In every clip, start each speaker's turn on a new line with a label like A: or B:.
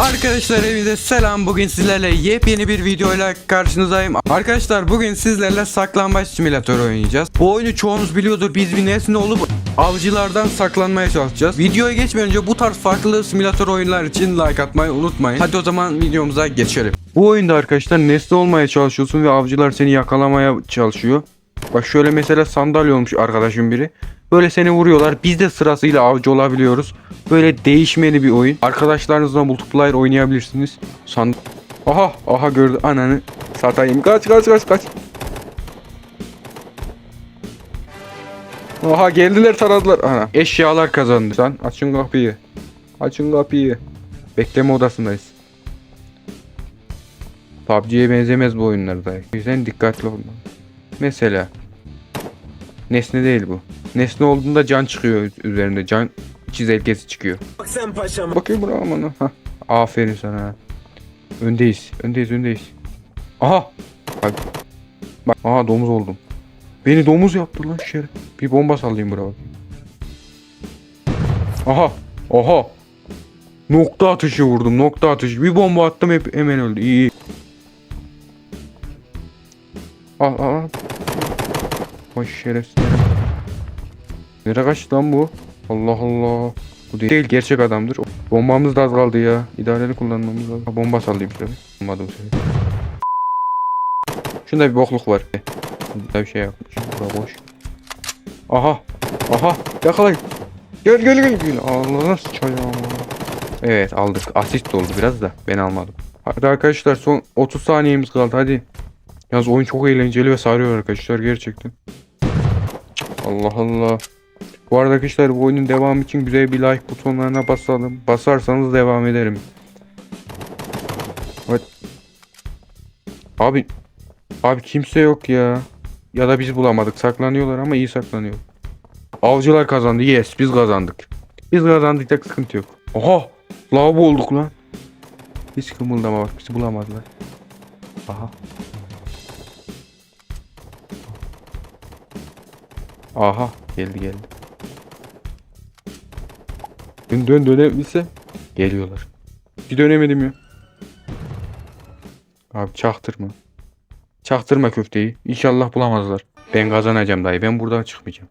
A: Arkadaşlar evinize selam. Bugün sizlerle yepyeni bir videoyla karşınızdayım. Arkadaşlar bugün sizlerle saklambaç simülatörü oynayacağız. Bu oyunu çoğunuz biliyordur. Biz bir nesne olup avcılardan saklanmaya çalışacağız. Videoya geçmeden önce bu tarz farklı simülatör oyunlar için like atmayı unutmayın. Hadi o zaman videomuza geçelim. Bu oyunda arkadaşlar nesne olmaya çalışıyorsun ve avcılar seni yakalamaya çalışıyor. Bak şöyle mesela sandalye olmuş arkadaşım biri. Böyle seni vuruyorlar. Biz de sırasıyla avcı olabiliyoruz. Böyle değişmeli bir oyun. Arkadaşlarınızla multiplayer oynayabilirsiniz. Sand Aha aha gördü ananı satayım. Kaç kaç kaç kaç. Aha geldiler taradılar. Ana. Eşyalar kazandı. Sen açın kapıyı. Açın kapıyı. Bekleme odasındayız. PUBG'ye benzemez bu oyunlar dayı. O yüzden dikkatli olmalı. Mesela Nesne değil bu. Nesne olduğunda can çıkıyor üzerinde. Can çizelgesi çıkıyor.
B: Bak sen paşam.
A: Bakayım buna aman. Hah. Aferin sana. Öndeyiz. Öndeyiz öndeyiz. Aha. Bak. Bak. Aha domuz oldum. Beni domuz yaptı lan şerif. Bir bomba sallayayım buraya bakayım. Aha. Aha. Nokta atışı vurdum. Nokta atışı. Bir bomba attım hep hemen öldü. İyi. iyi. Al al al. Vay şerefsiz. Nereye kaçtı lan bu? Allah Allah. Bu değil gerçek adamdır. Bombamız da az kaldı ya. İdareli kullanmamız lazım. Ha, bomba sallayayım şöyle. Olmadı bu sefer. Şunda bir bokluk var. Burada bir şey yapmış. Bura boş. Aha. Aha. Yakalayın. Gel gel gel. gel. Allah sıçayım. Evet aldık. Asist oldu biraz da. Ben almadım. Hadi arkadaşlar son 30 saniyemiz kaldı hadi. Yalnız oyun çok eğlenceli ve sarıyor arkadaşlar gerçekten. Allah Allah. Bu arada arkadaşlar bu oyunun devamı için güzel bir like butonlarına basalım. Basarsanız devam ederim. Evet. Abi. Abi kimse yok ya. Ya da biz bulamadık. Saklanıyorlar ama iyi saklanıyor. Avcılar kazandı. Yes biz kazandık. Biz kazandık da sıkıntı yok. Oha. Lavabo olduk lan. Hiç kımıldama bak bizi bulamadılar. Aha. Aha geldi geldi. Dön dön dönebilse geliyorlar. Bir dönemedim ya. Abi çaktırma. Çaktırma köfteyi. İnşallah bulamazlar. Ben kazanacağım dayı. Ben buradan çıkmayacağım.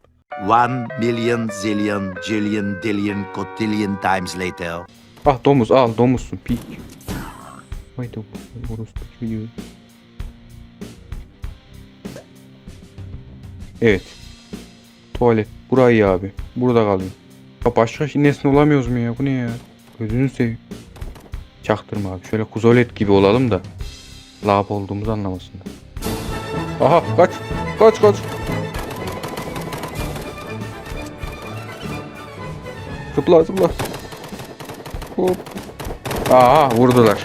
C: One million zillion jillion dillion cotillion times later.
A: Ah domuz al domuzsun pik. Vay domuz. Orospu çocuğu. Evet. Tuvalet. Burayı abi. Burada kalayım. Ya başka şey- nesne olamıyoruz mu ya? Bu ne ya? Gözünü seveyim. Çaktırma abi. Şöyle kuzolet gibi olalım da. Lab olduğumuzu anlamasınlar. Aha kaç. Kaç kaç. Zıpla zıpla. Hop. Aha vurdular.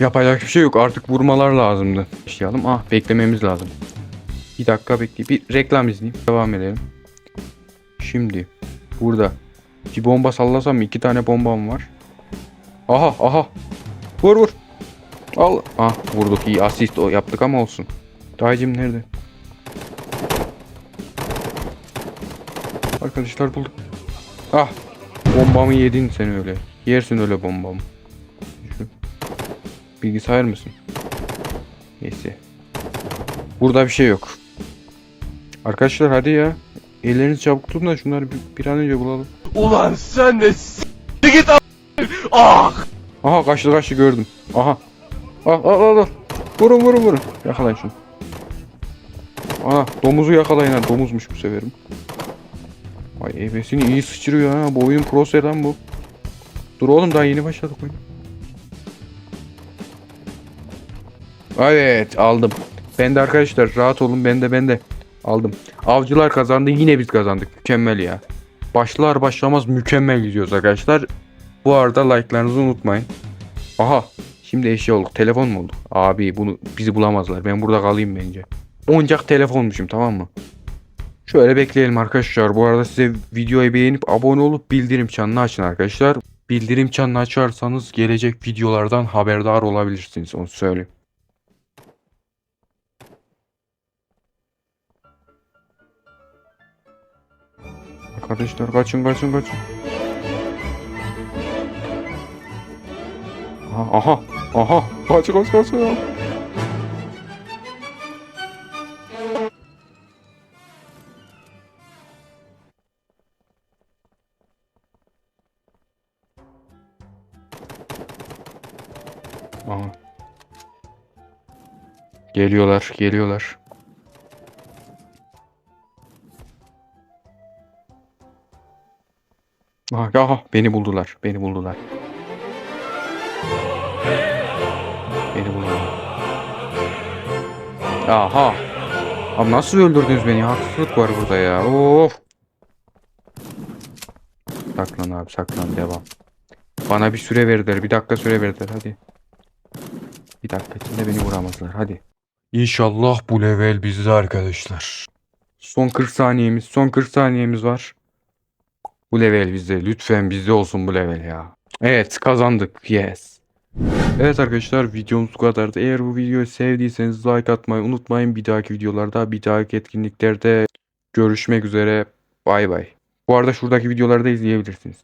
A: Yapacak bir şey yok. Artık vurmalar lazımdı. Başlayalım. Ah beklememiz lazım. Bir dakika bekle. Bir reklam izleyeyim. Devam edelim. Şimdi burada bir bomba sallasam mı? İki tane bombam var. Aha aha. Vur vur. Al. Ah vurduk iyi. Asist o yaptık ama olsun. Dayıcım nerede? Arkadaşlar bulduk. Ah. Bombamı yedin sen öyle. Yersin öyle bombamı. Bilgisayar mısın? Neyse. Burada bir şey yok. Arkadaşlar hadi ya. Ellerinizi çabuk tutun da şunları bir, bir an önce bulalım.
B: Ulan sen de s- git a- Ah!
A: Aha kaçtı kaçtı gördüm. Aha. Al al al al. Vurun vurun vurun. Yakalayın şunu. Aha domuzu yakalayın ha. Domuzmuş bu seferim. Ay ebesini iyi sıçrıyor ha. Bu oyun pro lan bu. Dur oğlum daha yeni başladık oyun. Evet aldım. Ben de arkadaşlar rahat olun ben de ben de aldım. Avcılar kazandı yine biz kazandık. Mükemmel ya. Başlar başlamaz mükemmel gidiyoruz arkadaşlar. Bu arada like'larınızı unutmayın. Aha. Şimdi eşya olduk. Telefon mu olduk? Abi bunu bizi bulamazlar. Ben burada kalayım bence. Oyuncak telefonmuşum tamam mı? Şöyle bekleyelim arkadaşlar. Bu arada size videoyu beğenip abone olup bildirim çanını açın arkadaşlar. Bildirim çanını açarsanız gelecek videolardan haberdar olabilirsiniz. Onu söyleyeyim. Arkadaşlar kaçın kaçın kaçın. Aha aha aha kaç kaç kaç kaç. Aha. Geliyorlar, geliyorlar. Aha, beni buldular, beni buldular. Beni buldular. Aha. Abi nasıl öldürdünüz beni? Haksızlık var burada ya. Of. Saklan abi, saklan devam. Bana bir süre verdiler. Bir dakika süre verdiler. Hadi. Bir dakika içinde beni vuramazlar. Hadi. İnşallah bu level bizde arkadaşlar. Son 40 saniyemiz. Son 40 saniyemiz var. Bu level bizde. Lütfen bizde olsun bu level ya. Evet kazandık. Yes. Evet arkadaşlar videomuz bu kadardı. Eğer bu videoyu sevdiyseniz like atmayı unutmayın. Bir dahaki videolarda, bir dahaki etkinliklerde görüşmek üzere. Bay bay. Bu arada şuradaki videoları da izleyebilirsiniz.